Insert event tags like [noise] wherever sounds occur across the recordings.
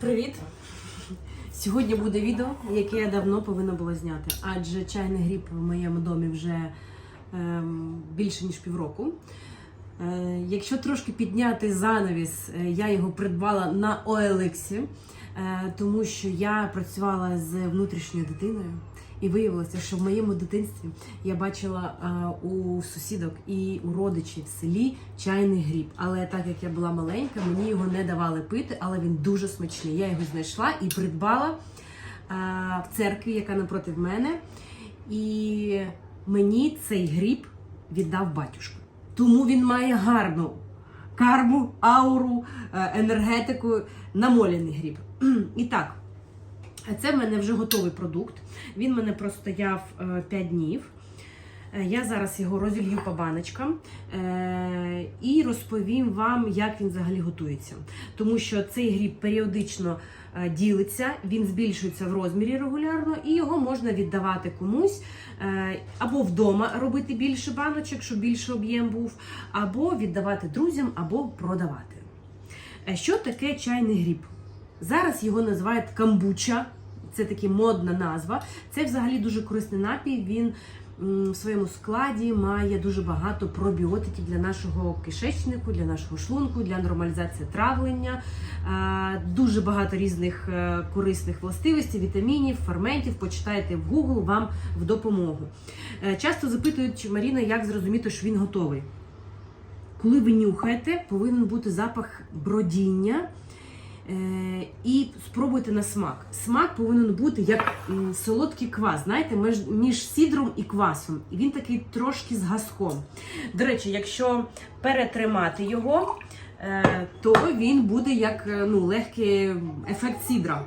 Привіт! Сьогодні буде відео, яке я давно повинна була зняти, адже чайний гріб в моєму домі вже ем, більше ніж півроку. Е, якщо трошки підняти занавіс, е, я його придбала на OLX, е, тому що я працювала з внутрішньою дитиною. І виявилося, що в моєму дитинстві я бачила е, у сусідок і у родичів в селі чайний гріб. Але так як я була маленька, мені його не давали пити, але він дуже смачний. Я його знайшла і придбала е, в церкві, яка напроти мене. І мені цей гріб віддав батюшка. Тому він має гарну карму, ауру, е, енергетику, намоляний гріб. [clears throat] І так. Це в мене вже готовий продукт. Він в мене простояв 5 днів. Е, Я зараз його розілью по баночкам е, і розповім вам, як він взагалі готується. Тому що цей гріб періодично е, ділиться, він збільшується в розмірі регулярно, і його можна віддавати комусь е, або вдома робити більше баночок, щоб більше об'єм був, або віддавати друзям, або продавати. Е, Що таке чайний гріб? Зараз його називають камбуча. Це таки модна назва. Це взагалі дуже корисний напій. Він в своєму складі має дуже багато пробіотиків для нашого кишечнику, для нашого шлунку, для нормалізації травлення. Дуже багато різних е, корисних властивостей, вітамінів, ферментів. Почитайте в Google вам в допомогу. Е, Часто запитують Маріна, як зрозуміти, що він готовий. Коли ви нюхаєте, повинен бути запах бродіння. Е, і спробуйте на смак. Смак повинен бути як солодкий квас, знаєте, між, між сідром і квасом. І він такий трошки з газком. До речі, якщо перетримати його, е, то він буде як е, ну, легкий ефект сідра.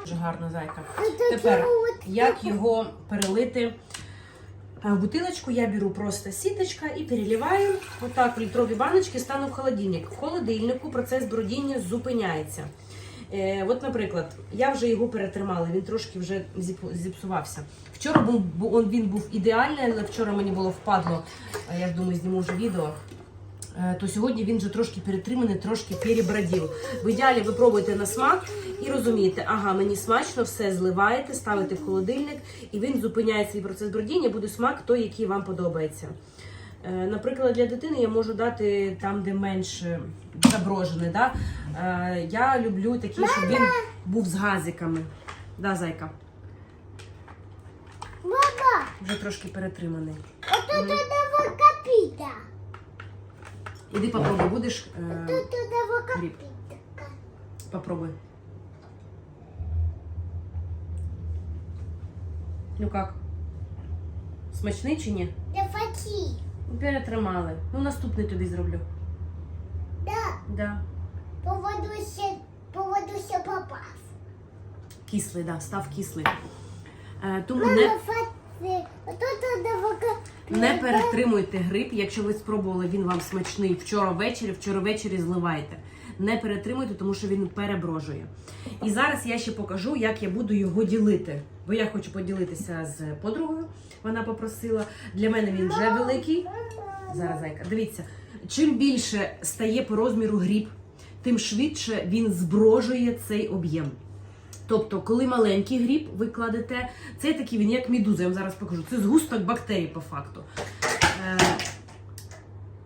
Дуже гарна зайка. Тепер, як його перелити в бутилочку, я беру просто сіточка і переливаю отак в літрові баночки, стану в холодильник. В холодильнику процес бродіння зупиняється. Е, от, наприклад, я вже його перетримала, він трошки вже зіп- зіпсувався. Вчора був, він був ідеальний, але вчора мені було впадло, е, я думаю, зніму вже відео. Е, То сьогодні він вже трошки перетриманий, трошки перебродів. В ідеалі ви пробуєте на смак і розумієте, ага, мені смачно, все зливаєте, ставите в холодильник, і він зупиняє свій процес бродіння, буде смак той, який вам подобається. Е, Наприклад, для дитини я можу дати там, де менш е, заброжений. Да? Я люблю такий, щоб він був з газиками. Да, зайка? Мама, Вже трошки перетриманий. ото туди капіта. Іди попробуй, будеш. е, Тут туди Гриб. капіта. Попробуй. Ну как? Смачний чи ні? Не фаті. Перетримали. Ну, наступний тобі зроблю. Да, Да. поводуся, поводуся попав. Кислий, да, став кислий. Е, тому Мама, не, фаті. Не перетримуйте гриб. Якщо ви спробували, він вам смачний вчора ввечері, вчора ввечері зливайте. Не перетримуйте, тому що він переброжує. І зараз я ще покажу, як я буду його ділити. Бо я хочу поділитися з подругою. Вона попросила. Для мене він вже великий. Зараз зайка. Дивіться, чим більше стає по розміру гріб, тим швидше він зброжує цей об'єм. Тобто, коли маленький гріб ви кладете, це такий він як медуза, я вам зараз покажу. Це згусток бактерій по факту. Е,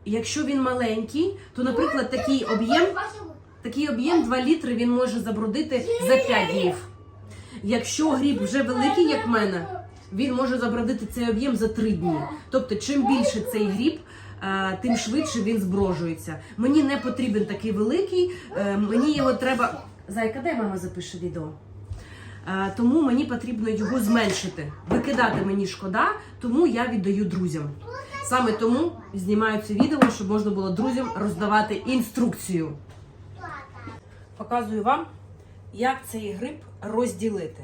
якщо він маленький, то, наприклад, такий об'єм, такий об'єм 2 літри він може забродити за 5 днів. Якщо гріб вже великий, як мене, він може забродити цей об'єм за 3 дні. Тобто, чим більше цей гріб, е, тим швидше він зброжується. Мені не потрібен такий великий, е, мені його треба. Зайка, дай мама запише відео. Е, Тому мені потрібно його зменшити. Викидати мені шкода, тому я віддаю друзям. Саме тому знімаю це відео, щоб можна було друзям роздавати інструкцію. Показую вам, як цей гриб розділити.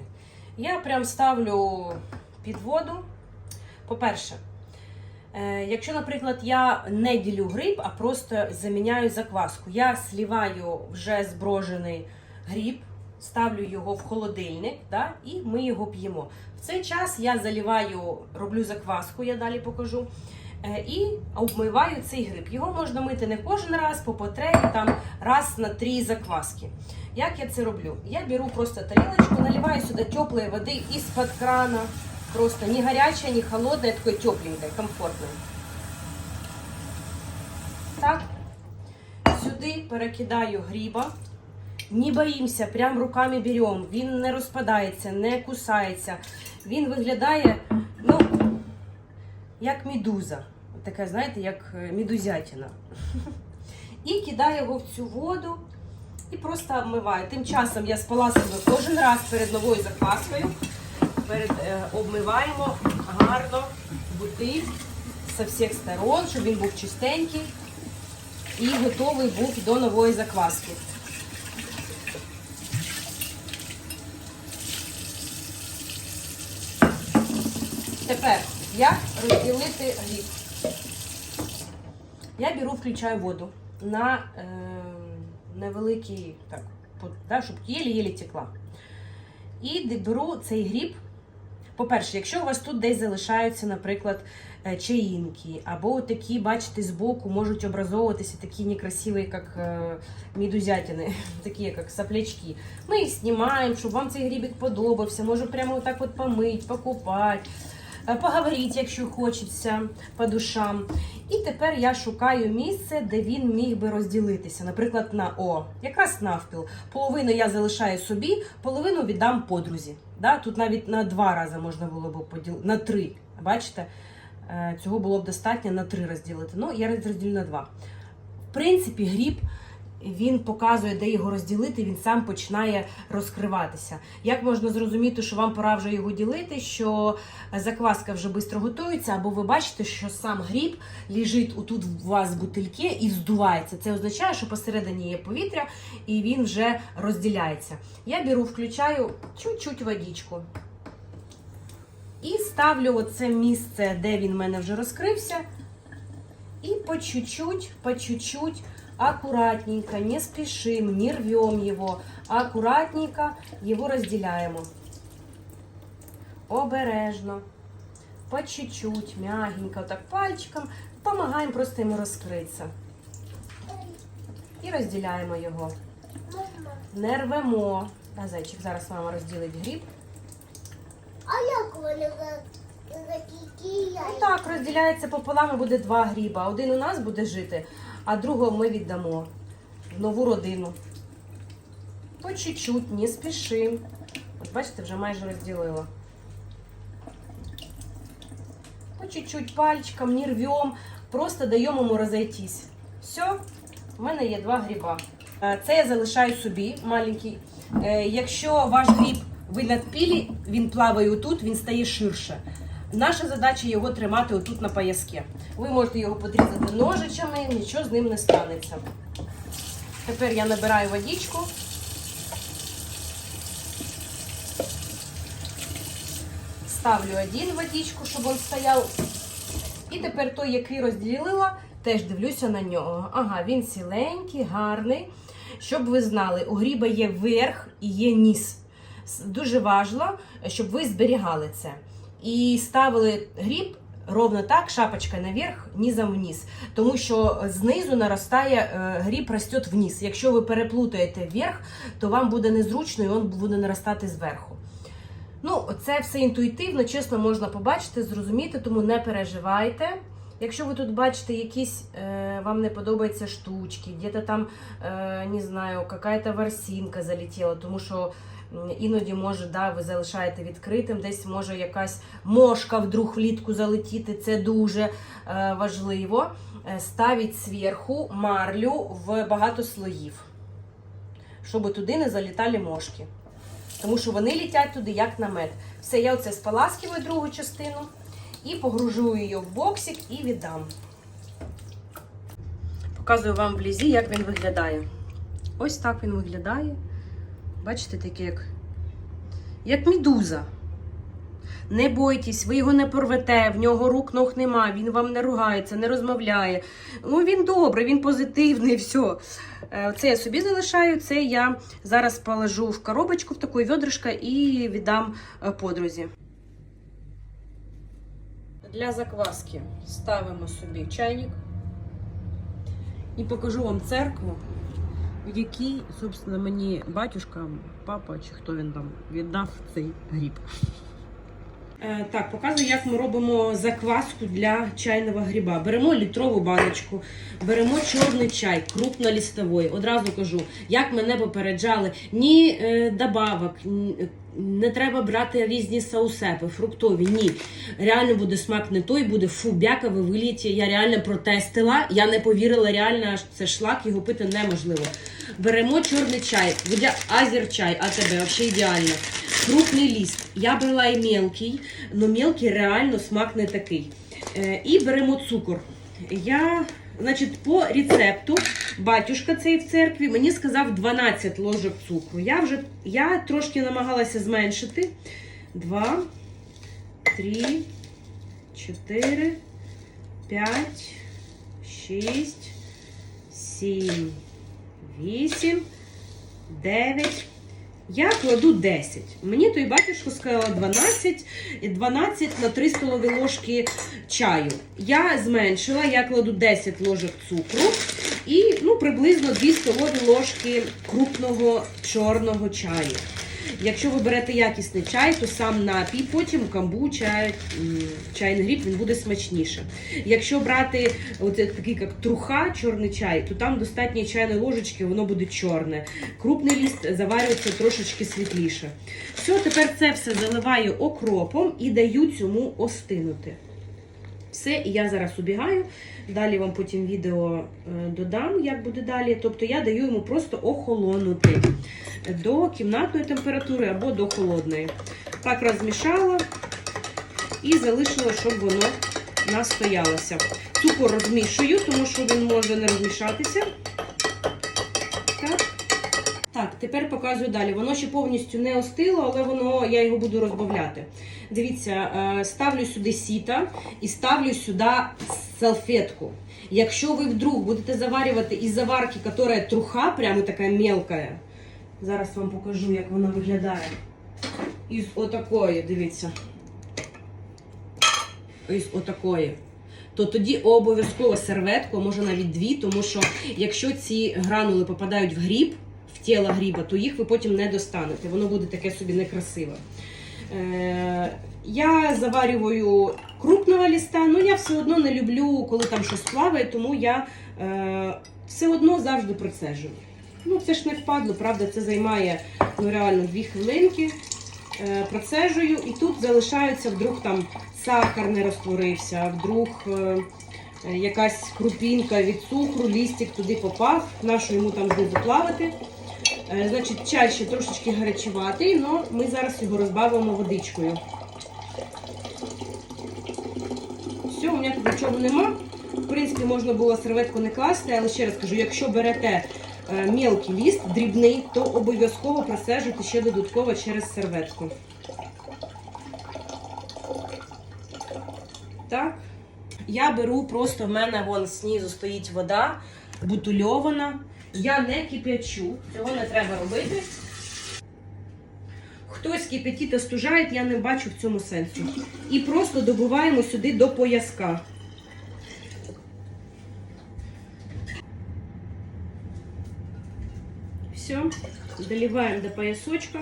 Я прям ставлю під воду. По-перше, е, якщо, наприклад, я не ділю гриб, а просто заміняю закваску, я сліваю вже зброжений гриб, ставлю його в холодильник, да, і ми його п'ємо. В цей час я заливаю, роблю закваску, я далі покажу. Е, І обмиваю цей гриб. Його можна мити не кожен раз, по потребі, там раз на три закваски. Як я це роблю? Я беру просто тарілочку, наливаю сюди теплої води із-під крана. Просто не горячая, не холодная, такой тепленькой, комфортной. Так. Сюди перекидаю гриба. Не боїмося, прям руками беремо. Він не розпадається, не кусається. Він виглядає, ну, як медуза. Таке, знаєте, як е, медузятина. І кидаю його в цю воду і просто обмиваю. Тим часом я споласкую кожен раз перед новою закваскою. Перед, е, обмиваємо гарно бутиль з всіх сторон, щоб він був чистенький і готовий був до нової закваски. Тепер як розділити гріб? Я беру, включаю воду на е, невеликий, так, да, щоб єлі-єлі текла. І беру цей гріб. По-перше, якщо у вас тут десь залишаються, наприклад, е, чаїнки, або такі, бачите, збоку можуть образовуватися такі некрасиві, як е, медузятини, [laughs] такі, як соплячки. Ми їх знімаємо, щоб вам цей грібик подобався. Можу прямо отак от помити, покупати, поговорити, якщо хочеться по душам. І тепер я шукаю місце, де він міг би розділитися. Наприклад, на О, якраз навпіл. Половину я залишаю собі, половину віддам подрузі. Да? Тут навіть на два рази можна було б поділити, на три. Бачите? Е, Цього було б достатньо на три розділити. Ну, я розділю на два. В принципі, гріб він показує, де його розділити, він сам починає розкриватися. Як можна зрозуміти, що вам пора вже його ділити, що закваска вже швидко готується, або ви бачите, що сам гріб лежить отут у вас в бутильке і здувається. Це означає, що посередині є повітря і він вже розділяється. Я беру, включаю чуть-чуть водичку. І ставлю оце місце, де він в мене вже розкрився. И по чуть-чуть, по чуть-чуть, аккуратненько, не спешим, не рвем его, аккуратненько его разделяем. Обережно, по чуть-чуть, мягенько, так пальчиком, помогаємо просто йому розкритися. І розділяємо його. Не рвемо. А зайчик, зараз мама розділить гріб. а як вони такі Ну так, розділяється пополам і буде два гріба. Один у нас буде жити, а другого ми віддамо в нову родину. По чуть-чуть, не спішим. От бачите, вже майже розділила. По чуть-чуть пальчиком, не рвем, просто даємо йому розійтись. Все, в мене є два гриба. Е, Це я залишаю собі маленький. Е, Якщо ваш гриб ви надпілі, він плаває отут, він стає ширше. Наша задача його тримати отут на пояске. Ви можете його подрізати ножичами, нічого з ним не станеться. Тепер я набираю водичку. Ставлю один водичку, щоб він стояв. І тепер той, який розділила, теж дивлюся на нього. Ага, він ціленький, гарний. Щоб ви знали, у гріба є верх і є ніс. Дуже важливо, щоб ви зберігали це. І ставили гріб ровно так, шапочка наверх, низом вниз. Тому що знизу наростає, е, гріб росте вниз. Якщо ви переплутаєте вверх, то вам буде незручно і він буде наростати зверху. Ну, це все інтуїтивно, чесно, можна побачити, зрозуміти, тому не переживайте. Якщо ви тут бачите якісь е, вам не подобаються штучки, где-то там, е, не знаю, какая-то ворсинка залетіла, тому що іноді може, да, ви залишаєте відкритим, десь може якась мошка вдруг влітку залетіти, це дуже е, важливо. Е, Ставіть зверху марлю в багато слоїв, щоб туди не залітали мошки. Тому що вони літять туди як намет. Все, я оце споласкиваю другу частину і погружую її в боксик і віддам. Показую вам вблизі, як він виглядає. Ось так він виглядає. Бачите, таке як, як медуза. Не бойтесь, ви його не порвете, в нього рук ног нема, він вам не ругається, не розмовляє. Ну, він добрий, він позитивний, [laughs] все. Е, Це я собі залишаю, це я зараз положу в коробочку в таку відришка і віддам е, подрузі. для закваски ставимо собі чайник і покажу вам церкву, в якій, собственно, мені батюшка, папа чи хто він там віддав цей гріб. Е, Так, показую, як ми робимо закваску для чайного гриба. Беремо літрову баночку, беремо чорний чай, крупнолістовий. Одразу кажу, як мене попереджали, ні е, добавок, ні- не треба брати різні саусепи, фруктові. Ні. Реально буде смак не той, буде фу, бяка, ви виліті. Я реально протестила. Я не повірила, реально це шлак, його пити неможливо. Беремо чорний чай, азер чай, а тебе взагалі ідеально. Крупний ліст. Я брала і мелкий, але мелкий реально смак не такий. Е, і беремо цукор. Я, значить, по рецепту батюшка цей в церкві мені сказав 12 ложок цукру. Я вже я трошки намагалася зменшити. 2, 3, 4, 5, 6, 7, 8, 9. Я кладу 10. Мені той батюшко сказала 12, 12 на 3 столові ложки чаю. Я зменшила, я кладу 10 ложок цукру і ну, приблизно 2 столові ложки крупного чорного чаю. Якщо ви берете якісний чай, то сам напій, потім камбуча, чай, чайний гріб, він буде смачніше. Якщо брати от такий як труха, чорний чай, то там достатньо чайної ложечки, воно буде чорне. Крупний ліст заварюється трошечки світліше. Все, тепер це все заливаю окропом і даю цьому остинути. Все, і я зараз убігаю. Далі вам потім відео е, додам, як буде далі. Тобто я даю йому просто охолонути до кімнатної температури або до холодної. Так розмішала і залишила, щоб воно настоялося. Цукор розмішую, тому що він може не розмішатися. Тепер показую далі. Воно ще повністю не остило, але воно я його буду розбавляти. Дивіться, е, ставлю сюди сіта і ставлю сюди салфетку. Якщо ви вдруг будете заварювати із заварки, яка труха, прямо така мелка, зараз вам покажу, як вона виглядає. Із отакої, дивіться. Із отакої. То тоді обов'язково серветку, може навіть дві, тому що якщо ці гранули попадають в гріб, в тіло гріба, то їх ви потім не достанете. Воно буде таке собі некрасиве. Е, я заварюю крупного ліста, але я все одно не люблю, коли там щось плаває, тому я е, все одно завжди процежую. Ну, це ж не впадло, правда, це займає ну, реально дві хвилинки. Е, процежую, і тут залишаються, вдруг там сахар не розтворився, вдруг якась крупінка від цукру, лістик туди попав, нашу йому там знизу плавати. Е, Значить, чай ще трошечки гарячуватий, але ми зараз його розбавимо водичкою. Все, у мене тут нічого нема. В принципі, можна було серветку не класти, але ще раз кажу, якщо берете е, мілкий ліст, дрібний, то обов'язково просежуйте ще додатково через серветку. Так. Я беру просто в мене вон знизу стоїть вода, бутильована. Я не кип'ячу, цього не треба робити. Хтось кип'ятить та стужає, я не бачу в цьому сенсу. І просто добуваємо сюди до пояска. Все, доливаємо до поясочка.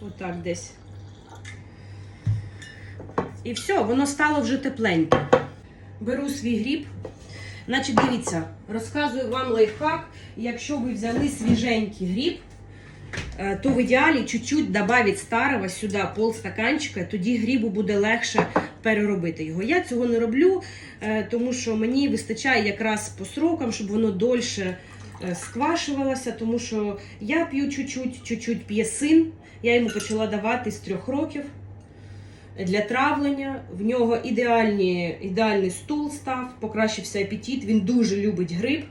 Отак десь. І все, воно стало вже тепленьке. Беру свій гріб. Значить, дивіться, розказую вам лайфхак. Якщо ви взяли свіженький гріб, е, то в ідеалі чуть-чуть додати старого сюди полстаканчика, тоді грібу буде легше переробити його. Я цього не роблю, е, тому що мені вистачає якраз по срокам, щоб воно дольше е, сквашувалося, тому що я п'ю чуть-чуть, чуть-чуть п'є син. Я йому почала давати з трьох років для травлення. В нього ідеальні, ідеальний стул став, покращився апетит. Він дуже любить гриб.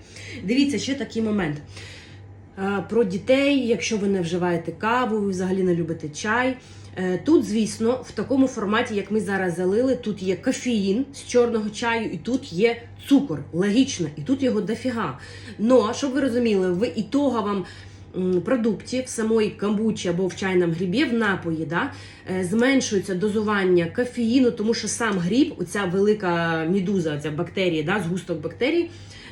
Дивіться, ще такий момент. Е, Про дітей, якщо ви не вживаєте каву, ви взагалі не любите чай. Е, Тут, звісно, в такому форматі, як ми зараз залили, тут є кофеїн з чорного чаю, і тут є цукор. Логічно, і тут його дофіга. Но, щоб ви розуміли, ви і того вам м, продукті, в самої камбучі або в чайному грибі, в напої, да, е, зменшується дозування кофеїну, тому що сам гриб, оця велика мідуза, ця бактерія, да, згусток бактерій,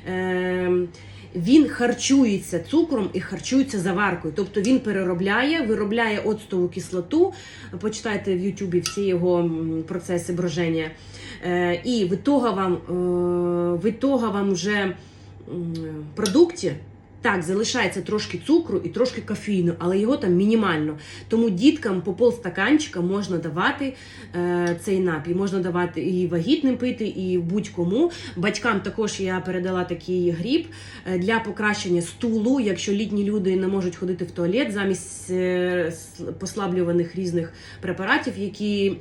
е, він харчується цукром і харчується заваркою. Тобто він переробляє, виробляє оцтову кислоту. Почитайте в Ютубі всі його процеси броження. Е, і в ітога вам, е, вам вже продукті. Так, залишається трошки цукру і трошки кофеїну, але його там мінімально. Тому діткам по полстаканчика можна давати е, цей напій. Можна давати і вагітним пити, і будь-кому. Батькам також я передала такий гріб е, для покращення стулу, якщо літні люди не можуть ходити в туалет замість е, послаблюваних різних препаратів, які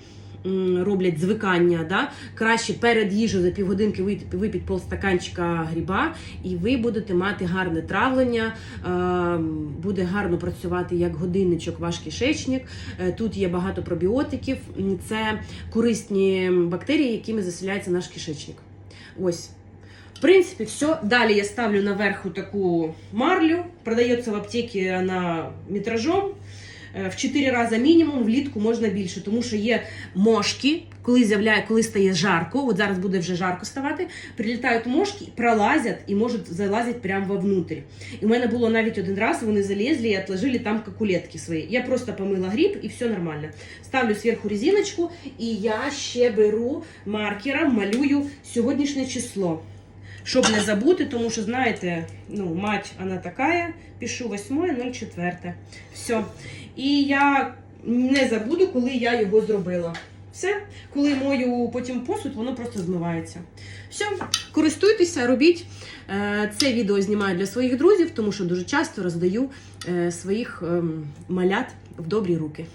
роблять звикання. Да? Краще перед їжею за півгодинки випити полстаканчика гріба, і ви будете мати гарне травлення, е, буде гарно працювати як годинничок ваш кишечник. Е, Тут є багато пробіотиків. Це корисні бактерії, якими заселяється наш кишечник. Ось. В принципі, все. Далі я ставлю наверху таку марлю. Продається в аптеці вона метражом. Е, В 4 рази мінімум, влітку можна більше, тому що є мошки, коли з'являє, коли стає жарко, от зараз буде вже жарко ставати, прилітають мошки, пролазять і можуть залазити прямо вовнутрь. І в мене було навіть один раз, вони залізли і отложили там кокулетки свої. Я просто помила гріб і все нормально. Ставлю зверху резиночку, і я ще беру маркером, малюю сьогоднішнє число. Щоб не забути, тому що, знаєте, ну, мать, вона така, пишу 8.04. Все. І я не забуду, коли я його зробила. Все, коли мою потім посуд, воно просто змивається. Все, користуйтеся, робіть. Е, Це відео знімаю для своїх друзів, тому що дуже часто роздаю е, своїх ем, малят в добрі руки.